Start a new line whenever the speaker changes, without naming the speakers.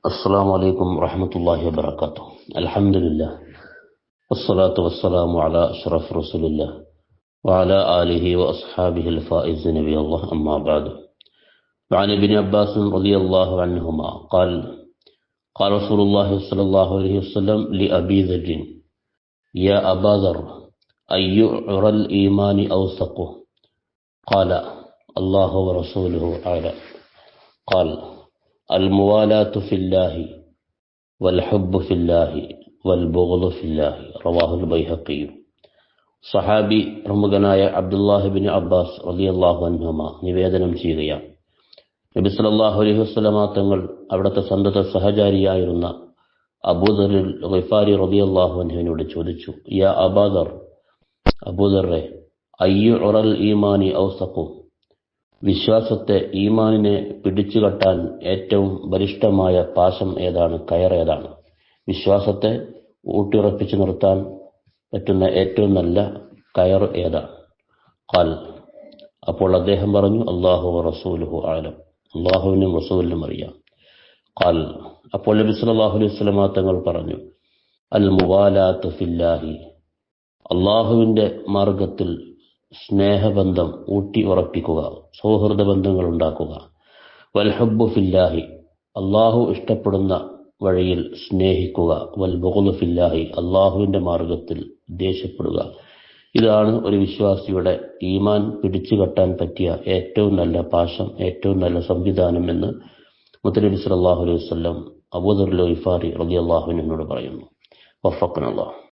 السلام عليكم ورحمة الله وبركاته. الحمد لله. والصلاة والسلام على أشرف رسول الله وعلى آله وأصحابه الفائزين بي الله أما بعد. وعن ابن عباس رضي الله عنهما قال قال رسول الله صلى الله عليه وسلم لأبي ذر يا أبا ذر أي عرى الإيمان أوثقه. قال الله ورسوله أعلم. قال അൽമുവാലാത്തു ഫില്ലാഹി വൽഹബ്ബു ഫില്ലാഹി വൽബുഗുദു ഫില്ലാഹി റവാഹുൽ ബൈഹക്കിയും സഹാബി പ്രമുഖനായ അബ്ദുല്ലാഹിബിൻ അബ്ബാസ് റലിയല്ലാഹു അൻഹമ നിവേദനം ചെയ്യുകയാണ് നബി സല്ലാഹു അലൈഹി വസ്ലമ തങ്ങൾ അവിടുത്തെ സന്തത സഹചാരിയായിരുന്ന അബൂദറിൽ ഗിഫാരി റബിയല്ലാഹു അൻഹുവിനോട് ചോദിച്ചു യാ അബാദർ അബൂദറെ അയ്യു ഒറൽ ഈമാനി ഔസഖു? വിശ്വാസത്തെ ഈമാനിനെ പിടിച്ചുകെട്ടാൻ ഏറ്റവും ബലിഷ്ഠമായ പാശം ഏതാണ്? കയർ ഏതാണ്? വിശ്വാസത്തെ ഊട്ടിയുറപ്പിച്ചു നിർത്താൻ പറ്റുന്ന ഏറ്റവും നല്ല കയർ ഏതാണ് കാൽ അപ്പോൾ അദ്ദേഹം പറഞ്ഞു അള്ളാഹു റസൂലുഹു ആലം അള്ളാഹുവിനും റസൂലിനും അറിയാം. കാൽ അപ്പോൾ നബി സല്ലാഹു അലൈഹി തങ്ങൾ പറഞ്ഞു അൽ മുബാലാത്ത് ഫില്ലാഹി. അള്ളാഹുവിന്റെ മാർഗത്തിൽ സ്നേഹബന്ധം ഊട്ടി ഉറപ്പിക്കുക സൗഹൃദ ബന്ധങ്ങൾ ഉണ്ടാക്കുക. വൽഹബ്ബു ഫില്ലാഹി അള്ളാഹു ഇഷ്ടപ്പെടുന്ന വഴിയിൽ സ്നേഹിക്കുക. വൽ ബുഗ്ളു ഫില്ലാഹി അള്ളാഹുവിന്റെ മാർഗത്തിൽ ദേഷ്യപ്പെടുക. ഇതാണ് ഒരു വിശ്വാസിയുടെ ഈമാൻ പിടിച്ചു കെട്ടാൻ പറ്റിയ ഏറ്റവും നല്ല പാശം ഏറ്റവും നല്ല സംവിധാനം എന്ന് മുത്തലബി സല്ലാഹു അലൈഹി വസല്ലം അബൂദർ ഇഫാറി റബി അള്ളാഹുവിനോട് പറയുന്നു. അല്ലാഹ്